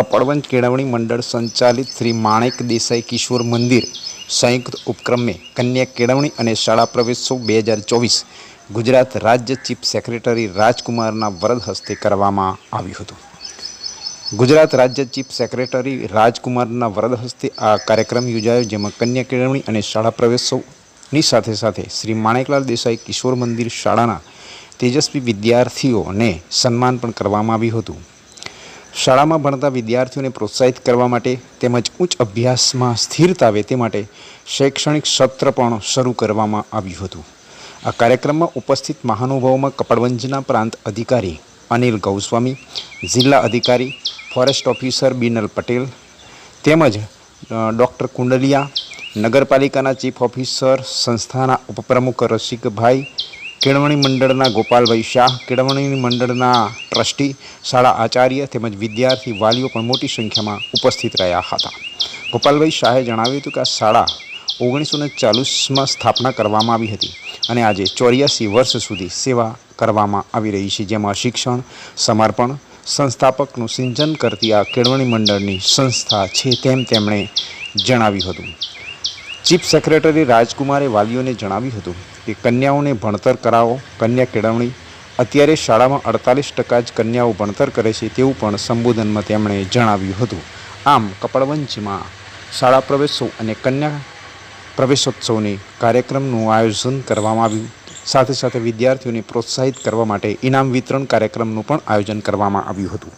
કપડવંજ કેળવણી મંડળ સંચાલિત શ્રી માણેક દેસાઈ કિશોર મંદિર સંયુક્ત ઉપક્રમે કન્યા કેળવણી અને શાળા પ્રવેશોત્સવ બે હજાર ચોવીસ ગુજરાત રાજ્ય ચીફ સેક્રેટરી રાજકુમારના વરદ હસ્તે કરવામાં આવ્યું હતું. ગુજરાત રાજ્ય ચીફ સેક્રેટરી રાજકુમારના વરદ હસ્તે આ કાર્યક્રમ યોજાયો, જેમાં કન્યા કેળવણી અને શાળા પ્રવેશોત્સવની સાથે સાથે શ્રી માણેકલાલ દેસાઈ કિશોર મંદિર શાળાના તેજસ્વી વિદ્યાર્થીઓને સન્માન પણ કરવામાં આવ્યું હતું. શાળામાં ભણતા વિદ્યાર્થીઓને પ્રોત્સાહિત કરવા માટે તેમજ ઉચ્ચ અભ્યાસમાં સ્થિરતા આવે તે માટે શૈક્ષણિક સત્ર પણ શરૂ કરવામાં આવ્યું હતું. આ કાર્યક્રમમાં ઉપસ્થિત મહાનુભાવોમાં કપડવંજના પ્રાંત અધિકારી અનિલ ગૌસ્વામી, જિલ્લા અધિકારી ફોરેસ્ટ ઓફિસર બિનલ પટેલ તેમજ ડૉક્ટર કુંડલિયા, નગરપાલિકાના ચીફ ઓફિસર સંસ્થાના ઉપપ્રમુખ રસિકભાઈ કેળવણી મંડળના ગોપાલભાઈ શાહ, કેળવણી મંડળના ટ્રસ્ટી શાળા આચાર્ય તેમજ વિદ્યાર્થી વાલીઓ પણ મોટી સંખ્યામાં ઉપસ્થિત રહ્યા હતા. ગોપાલભાઈ શાહે જણાવ્યું હતું કે આ શાળા ઓગણીસો ને ચાલીસમાં સ્થાપના કરવામાં આવી હતી અને આજે ચોર્યાસી વર્ષ સુધી સેવા કરવામાં આવી રહી છે. જેમાં શિક્ષણ, સમર્પણ, સંસ્થાપકનું સિંચન કરતી આ કેળવણી મંડળની સંસ્થા છે તેમ તેમણે જણાવ્યું હતું. ચીફ સેક્રેટરી રાજકુમારે વાલીઓને જણાવ્યું હતું કે કન્યાઓને ભણતર કરાવો, કન્યા કેળવણી. અત્યારે શાળામાં અડતાલીસ ટકા જ કન્યાઓ ભણતર કરે છે તેવું પણ સંબોધનમાં તેમણે જણાવ્યું હતું. આમ કપડવંજમાં શાળા પ્રવેશોત્સવ અને કન્યા પ્રવેશોત્સવની કાર્યક્રમનું આયોજન કરવામાં આવ્યું. સાથે સાથે વિદ્યાર્થીઓને પ્રોત્સાહિત કરવા માટે ઇનામ વિતરણ કાર્યક્રમનું પણ આયોજન કરવામાં આવ્યું હતું.